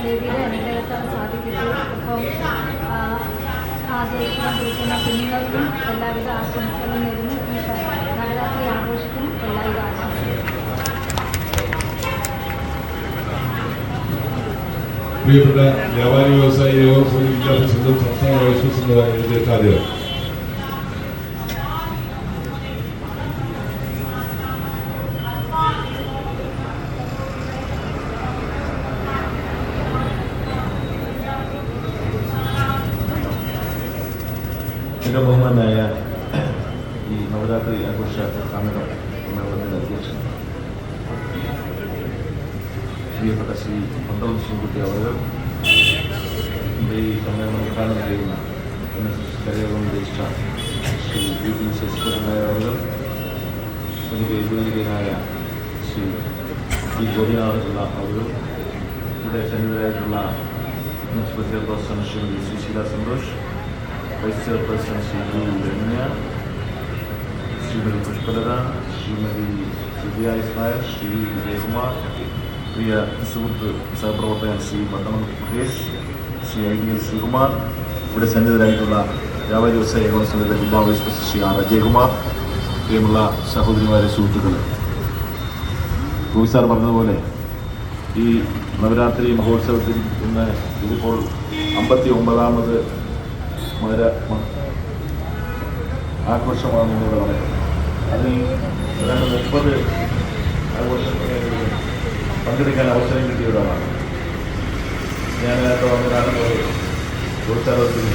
ദേവിയുടെ അനുഗ്രഹത്താൽ സാധിക്കട്ടെ ഒപ്പം ആ, ആദ്യമായിട്ടുള്ള കുറിക്കുന്ന കുഞ്ഞുങ്ങൾക്കും എല്ലാവിധ ആശംസകളും നേരുന്നു ഈ നവരാത്രി ആഘോഷത്തിനും എല്ലാവിധ ആശംസകളും പ്രിയപ്പെട്ട വ്യാപാരി വ്യവസായി യോഗം വിദ്യാഭ്യാസത്തിലും സംസ്ഥാന വൈസ് പ്രസിഡന്റായ കാര്യമാണ് ഈ നവരാത്രി ആഘോഷ കമ്മിറ്റി സമ്മേളനത്തിന്റെ അധ്യക്ഷൻ. പ്രിയപ്പെട്ട ശ്രീ പന്തളം ശിവകുട്ടി അവർ എന്റെ ഈ സമ്മേളനം ഉദ്ഘാടനം ചെയ്യുന്ന എൻ എസ് എസ് കരിയറും രജിസ്ട്രാർ ശ്രീ വി പി ശശിധരനായ അവർ എനിക്ക് ഗുരുവിനായ ശ്രീ ജി ഗോപിനാഥുള്ള അവർ ഇവിടെ സന്നിധരായിട്ടുള്ള municipal chairperson Shrimati Susheela Santhosh vice chairperson Shrimati Ramya Shrimati Pushpalatha Shrimati Divya Ismail Shri Vijayakumar പ്രിയ സുഹൃത്ത് സഹപ്രവർത്തകൻ ശ്രീ പട്ടണം മഹേഷ് ശ്രീ ഐ എൽ ശ്രീകുമാർ ഇവിടെ സന്നിധരായിട്ടുള്ള വ്യാപാരി വ്യവസായ സമിതിയുടെ ജില്ലാ vice president Shri R Ajayakumar. പ്രിയമുള്ള സഹോദരിമാരെ സുഹൃത്തുക്കൾ ഗോപി സാർ പറഞ്ഞതുപോലെ ഈ നവരാത്രി മഹോത്സവത്തിൽ ഇന്ന് ഇതിപ്പോൾ അമ്പത്തി ഒമ്പതാമത് മര മ- ആഘോഷമാണ് ഇവിടെ പറയുന്നത് അതിൽ ഏതാണ്ട് മുപ്പത് ആഘോഷങ്ങളിൽ പങ്കെടുക്കാൻ അവസരം കിട്ടിയ ഒരാളാണ്. ഞാൻ നേരത്തെ പറഞ്ഞതാണ് ഉത്സവത്തിൽ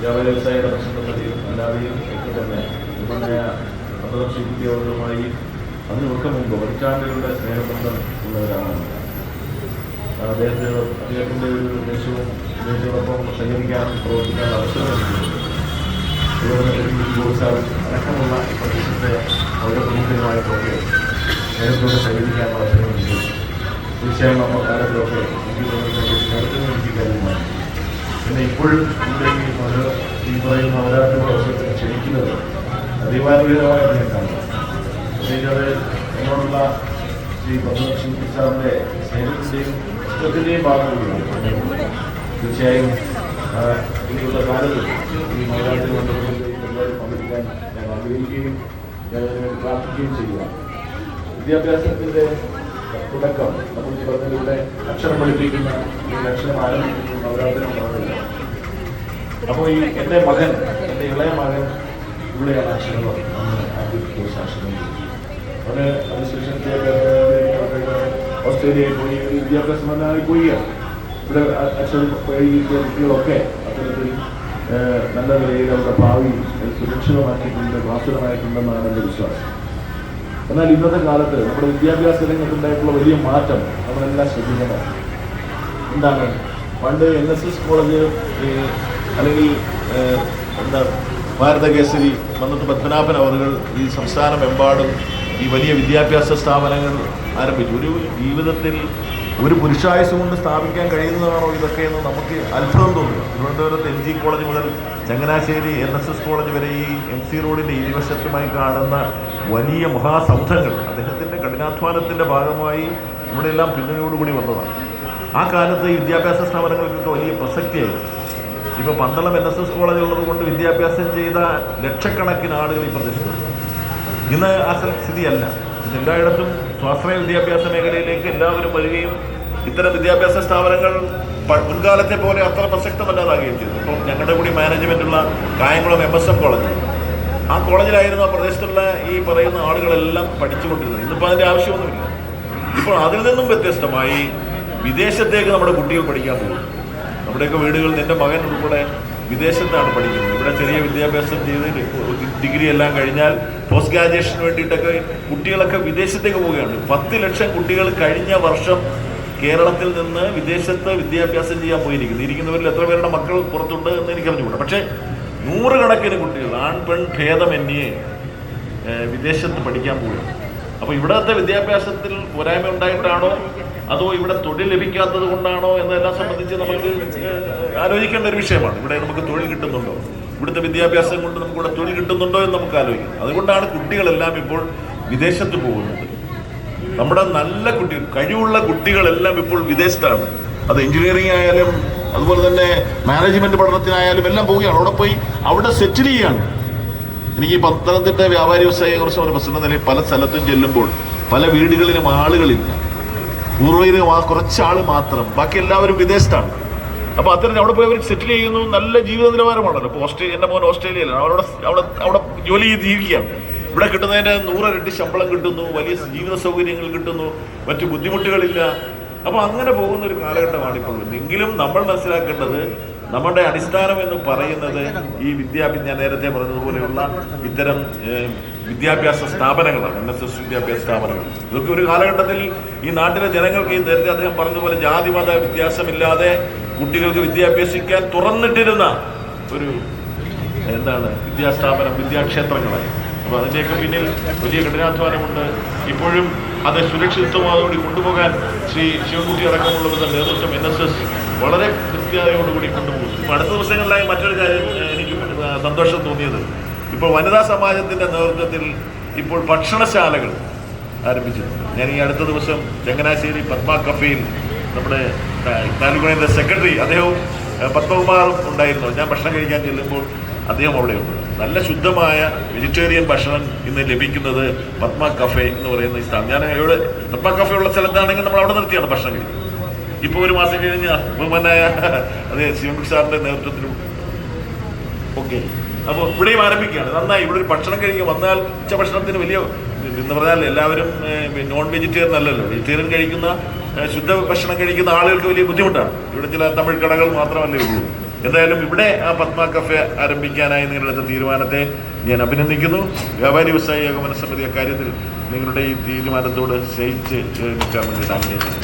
വ്യവസായിയുടെ വ്യവസായ പ്രശ്നങ്ങളിലും അല്ലാതെയും ഒക്കെ തന്നെ നിബന്ധന പദ്ധതിയുമായി അതിനൊക്കെ മുമ്പ് പതിറ്റാണ്ടുകളുടെ സ്നേഹബന്ധം ഉള്ള ഒരാളാണ് അദ്ദേഹത്തിന് അദ്ദേഹത്തിന്റെ ഒരു നിർദ്ദേശവും അദ്ദേഹത്തോടൊപ്പം സഹകരിക്കാനും പ്രവർത്തിക്കാനുള്ള അവസരം അതുപോലെ അടക്കമുള്ള പ്രദേശത്തെ ഓരോ പ്രമുഖരുമായിട്ടൊക്കെ നേരത്തോടെ സഹകരിക്കാനുള്ള അവസരം തീർച്ചയായും നമ്മൾ കാലത്തിലൊക്കെ എനിക്ക് നേരത്തെ എനിക്ക് കാര്യമാണ് പിന്നെ ഇപ്പോഴും ഈ മഴ ഈ പറയുന്ന നവരാത്രി അവസരത്തിൽ ക്ഷണിക്കുന്നത് അഭിമാനകരമായിട്ട് ഞാൻ കാണുന്നു പ്രത്യേകിച്ച് അത് എന്നോടുള്ള ശ്രീ പദ്മശ്രീ സാറിന്റെ സ്നേഹത്തിന്റെയും ഇഷ്ടത്തിന്റെയും ഭാഗമാണ്. തീർച്ചയായും ഇനിയുള്ള കാലത്ത് ഈ മണ്ഡലത്തിൽ എല്ലാവരും പങ്കെടുക്കാൻ ഞാൻ ആഗ്രഹിക്കുകയും ഞാൻ അതിനുവേണ്ടി പ്രാർത്ഥിക്കുകയും ചെയ്യുക. വിദ്യാഭ്യാസത്തിന്റെ തുടക്കം നമ്മൾ ഈ പറഞ്ഞതിലൂടെ അക്ഷരം പഠിപ്പിക്കുന്ന ഈ അക്ഷരം ആരംഭിക്കുന്ന നവരാത്രി പറഞ്ഞില്ല. അപ്പോൾ ഈ എന്റെ മകൻ എന്റെ ഇളയ മകൻ ഇവിടെയാണ് അക്ഷരം കോഴ്സ് അക്ഷരം അവന് അതിനുശേഷം ഓസ്ട്രേലിയയിൽ പോയി വിദ്യാഭ്യാസം വന്നായി പോവുകയാണ് ഇവിടെ അച്ഛൻ വൈകിയ കുട്ടികളൊക്കെ അത്തരത്തിൽ നല്ല നിലയിൽ അവരുടെ ഭാവി സുരക്ഷിതമാക്കിയിട്ടുണ്ട് ഭാസുരമായിട്ടുണ്ടെന്നാണ് എന്റെ വിശ്വാസം. എന്നാൽ ഇന്നത്തെ കാലത്ത് നമ്മുടെ വിദ്യാഭ്യാസ രംഗത്തുണ്ടായിട്ടുള്ള വലിയ മാറ്റം നമ്മളെല്ലാം ശ്രദ്ധിക്കണം എന്താണ്? പണ്ട് എൻ എസ് എസ് കോളേജ് അല്ലെങ്കിൽ എന്താ ഭാരതകേസരി മന്നത്ത് പത്മനാഭൻ അവറുകൾ ഈ സംസ്ഥാനമെമ്പാടും ഈ വലിയ വിദ്യാഭ്യാസ സ്ഥാപനങ്ങൾ ആരംഭിച്ചു. ഒരു ജീവിതത്തിൽ ഒരു പുരുഷായുസ് കൊണ്ട് സ്ഥാപിക്കാൻ കഴിയുന്നതാണോ ഇതൊക്കെ എന്ന് നമുക്ക് അത്ഭുതം തോന്നുന്നു. തിരുവനന്തപുരത്ത് എം ജി കോളേജ് മുതൽ Changanassery N S S college വരെ ഈ എം സി റോഡിന്റെ ഇരുവശത്തുമായി കാണുന്ന വലിയ മഹാസൗധങ്ങൾ അദ്ദേഹത്തിന്റെ കഠിനാധ്വാനത്തിന്റെ ഭാഗമായി ഇവിടെയെല്ലാം പിന്നണിയോടുകൂടി വന്നതാണ്. ആ കാലത്ത് ഈ വിദ്യാഭ്യാസ സ്ഥാപനങ്ങൾക്കൊക്കെ വലിയ പ്രസക്തിയായിരുന്നു. ഇപ്പോൾ Pandalam N S S college ഉള്ളത് കൊണ്ട് വിദ്യാഭ്യാസം ചെയ്ത ലക്ഷക്കണക്കിന് ആളുകൾ ഈ പ്രദേശത്തുണ്ട്. ഇന്ന് ആ സ്ഥ- സ്ഥിതിയല്ല. എല്ലായിടത്തും സ്വാശ്രയ വിദ്യാഭ്യാസ മേഖലയിലേക്ക് എല്ലാവരും വരികയും ഇത്തരം വിദ്യാഭ്യാസ സ്ഥാപനങ്ങൾ മുൻകാലത്തെ പോലെ അത്ര പ്രസക്തമല്ലാതാകുകയും ചെയ്തു. ഇപ്പം ഞങ്ങളുടെ കൂടി മാനേജ്മെന്റുള്ള Kayamkulam M S M college. ആ കോളേജിലായിരുന്നു ആ പ്രദേശത്തുള്ള ഈ പറയുന്ന ആളുകളെല്ലാം പഠിച്ചുകൊണ്ടിരുന്നത്. ഇന്നിപ്പോൾ അതിന്റെ ആവശ്യമൊന്നുമില്ല. ഇപ്പോൾ അതിൽ നിന്നും വ്യത്യസ്തമായി വിദേശത്തേക്ക് നമ്മുടെ കുട്ടികൾ പഠിക്കാൻ പോകും നമ്മുടെയൊക്കെ വീടുകളിൽ നിന്റെ മകൻ ഉൾപ്പെടെ വിദേശത്താണ് പഠിക്കുന്നത്. ഇവിടെ ചെറിയ വിദ്യാഭ്യാസം ചെയ്ത് ഡിഗ്രി എല്ലാം കഴിഞ്ഞാൽ പോസ്റ്റ് ഗ്രാജുവേഷന് വേണ്ടിയിട്ടൊക്കെ കുട്ടികളൊക്കെ വിദേശത്തേക്ക് പോവുകയാണ്. പത്ത് ലക്ഷം കുട്ടികൾ കഴിഞ്ഞ വർഷം കേരളത്തിൽ നിന്ന് വിദേശത്ത് വിദ്യാഭ്യാസം ചെയ്യാൻ പോയിരിക്കുന്നു. ഇരിക്കുന്നവരിൽ എത്ര പേരുടെ മക്കൾ പുറത്തുണ്ട് എന്ന് എനിക്ക് അറിഞ്ഞുകൂടാ പക്ഷേ നൂറുകണക്കിന് കുട്ടികൾ ആൺ പെൺ ഭേദമന്യേ വിദേശത്ത് പഠിക്കാൻ പോവുകയാണ്. അപ്പോൾ ഇവിടത്തെ വിദ്യാഭ്യാസത്തിൽ പോരായ്മ ഉണ്ടായിട്ടാണോ അതോ ഇവിടെ തൊഴിൽ ലഭിക്കാത്തത് കൊണ്ടാണോ എന്നതെല്ലാം സംബന്ധിച്ച് നമുക്ക് ആലോചിക്കേണ്ട ഒരു വിഷയമാണ്. ഇവിടെ നമുക്ക് തൊഴിൽ കിട്ടുന്നുണ്ടോ? ഇവിടുത്തെ വിദ്യാഭ്യാസം കൊണ്ട് നമുക്ക് ഇവിടെ തൊഴിൽ കിട്ടുന്നുണ്ടോ എന്ന് നമുക്ക് ആലോചിക്കാം. അതുകൊണ്ടാണ് കുട്ടികളെല്ലാം ഇപ്പോൾ വിദേശത്ത് പോകുന്നത്. നമ്മുടെ നല്ല കുട്ടി കഴിവുള്ള കുട്ടികളെല്ലാം ഇപ്പോൾ വിദേശത്താണ്. അത് എഞ്ചിനീയറിംഗ് ആയാലും അതുപോലെ തന്നെ മാനേജ്മെന്റ് പഠനത്തിനായാലും എല്ലാം പോവുകയാണ്. അവിടെ പോയി അവിടെ സെറ്റിൽ ചെയ്യാണ്. എനിക്ക് ഈ പത്തനംതിട്ട വ്യാപാരി വ്യവസായ കുറിച്ച് പ്രസിഡന്റ് പല സ്ഥലത്തും ചെല്ലുമ്പോൾ പല വീടുകളിലും ആളുകളില്ല. പൂർവയിലും ആ കുറച്ച് ആൾ മാത്രം. ബാക്കി എല്ലാവരും വിദേശത്താണ്. അപ്പൊ അത്തരം അവിടെ പോയി അവർ സെറ്റിൽ ചെയ്യുന്നു. നല്ല ജീവിത നിലവാരമാണല്ലോ. ഇപ്പോൾ ഓസ്ട്രേലിയ എന്റെ മോൻ ഓസ്ട്രേലിയയിലാണ്. അവിടെ അവിടെ അവിടെ ജോലി ചെയ്ത് ജീവിക്കുകയാണ്. ഇവിടെ കിട്ടുന്നതിന്റെ രണ്ട് ശമ്പളം കിട്ടുന്നു. വലിയ ജീവിത സൗകര്യങ്ങൾ കിട്ടുന്നു. മറ്റു ബുദ്ധിമുട്ടുകളില്ല. അപ്പൊ അങ്ങനെ പോകുന്ന ഒരു കാലഘട്ടമാണ് ഇപ്പോൾ എങ്കിലും നമ്മൾ മനസ്സിലാക്കേണ്ടത് നമ്മുടെ അടിസ്ഥാനം എന്ന് പറയുന്നത് ഈ വിദ്യാഭ്യാസ നേരത്തെ പറഞ്ഞതുപോലെയുള്ള ഇത്തരം വിദ്യാഭ്യാസ സ്ഥാപനങ്ങളാണ് എൻ എസ് എസ് വിദ്യാഭ്യാസ സ്ഥാപനങ്ങൾ. ഇതൊക്കെ ഒരു കാലഘട്ടത്തിൽ ഈ നാട്ടിലെ ജനങ്ങൾക്ക് ഈ നേരത്തെ അദ്ദേഹം പറഞ്ഞതുപോലെ ജാതിമത വ്യത്യാസമില്ലാതെ കുട്ടികൾക്ക് വിദ്യാഭ്യാസിക്കാൻ തുറന്നിട്ടിരുന്ന ഒരു എന്താണ് വിദ്യാസ്ഥാപനം വിദ്യാക്ഷേത്രങ്ങളായി. അപ്പോൾ അതിന്റെയൊക്കെ പിന്നിൽ വലിയ കഠിനാധ്വാനമുണ്ട്. ഇപ്പോഴും അത് സുരക്ഷിതത്വമാതോടെ കൊണ്ടുപോകാൻ ശ്രീ ശിവൻകുട്ടി അടക്കമുള്ളവരുടെ നേതൃത്വം എൻ എസ് എസ് വളരെ കൃത്യതയോടുകൂടി കൊണ്ടുപോകും അടുത്ത ദിവസങ്ങളിലായി മറ്റൊരു കാര്യം എനിക്ക് സന്തോഷം തോന്നിയത് ഇപ്പോൾ വനിതാ സമാജത്തിന്റെ നേതൃത്വത്തിൽ ഇപ്പോൾ ഭക്ഷണശാലകൾ ആരംഭിച്ചിട്ടുണ്ട്. ഞാൻ ഈ അടുത്ത ദിവസം ചങ്ങനാശ്ശേരി പത്മ കഫേയിൽ നമ്മുടെ താലൂക്കിന്റെ സെക്രട്ടറി അദ്ദേഹവും പത്മകുമാറും ഉണ്ടായിരുന്നു. ഞാൻ ഭക്ഷണം കഴിക്കാൻ ചെല്ലുമ്പോൾ അദ്ദേഹം അവിടെയുണ്ട്. നല്ല ശുദ്ധമായ വെജിറ്റേറിയൻ ഭക്ഷണം ഇന്ന് ലഭിക്കുന്നത് പത്മ കഫേ എന്ന് പറയുന്ന ഈ സ്ഥലം. ഞാൻ ഇവിടെ പത്മ കഫേ ഉള്ള സ്ഥലത്താണെങ്കിൽ നമ്മൾ അവിടെ നിർത്തിയാണ് ഭക്ഷണം കഴിക്കുന്നത്. ഇപ്പോൾ ഒരു മാസം കഴിഞ്ഞ് ബഹുമാനായ അതെ ശിവൻകുട്ടി സാറിന്റെ നേതൃത്വത്തിലും ഓക്കെ അപ്പോൾ ഇവിടെയും ആരംഭിക്കുകയാണ്. നന്നായി. ഇവിടെ ഒരു ഭക്ഷണം കഴിക്കുക. വന്നാൽ ഉച്ച ഭക്ഷണത്തിന് വലിയ എന്ന് പറഞ്ഞാൽ എല്ലാവരും നോൺ വെജിറ്റേറിയൻ അല്ലല്ലോ. വെജിറ്റേറിയൻ കഴിക്കുന്ന ശുദ്ധ ഭക്ഷണം കഴിക്കുന്ന ആളുകൾക്ക് വലിയ ബുദ്ധിമുട്ടാണ്. ഇവിടെ ചില തമിഴ് കടകൾ മാത്രമല്ലേ ഉള്ളൂ. എന്തായാലും ഇവിടെ ആ പത്മ കഫേ ആരംഭിക്കാനായി നിങ്ങളുടെ തീരുമാനത്തെ ഞാൻ അഭിനന്ദിക്കുന്നു. വ്യാപാരി വ്യവസായി ഏകോപന സമിതി അക്കാര്യത്തിൽ നിങ്ങളുടെ ഈ തീരുമാനത്തോട് സ്നേഹിച്ച് നിൽക്കാൻ ആഗ്രഹിക്കുന്നു.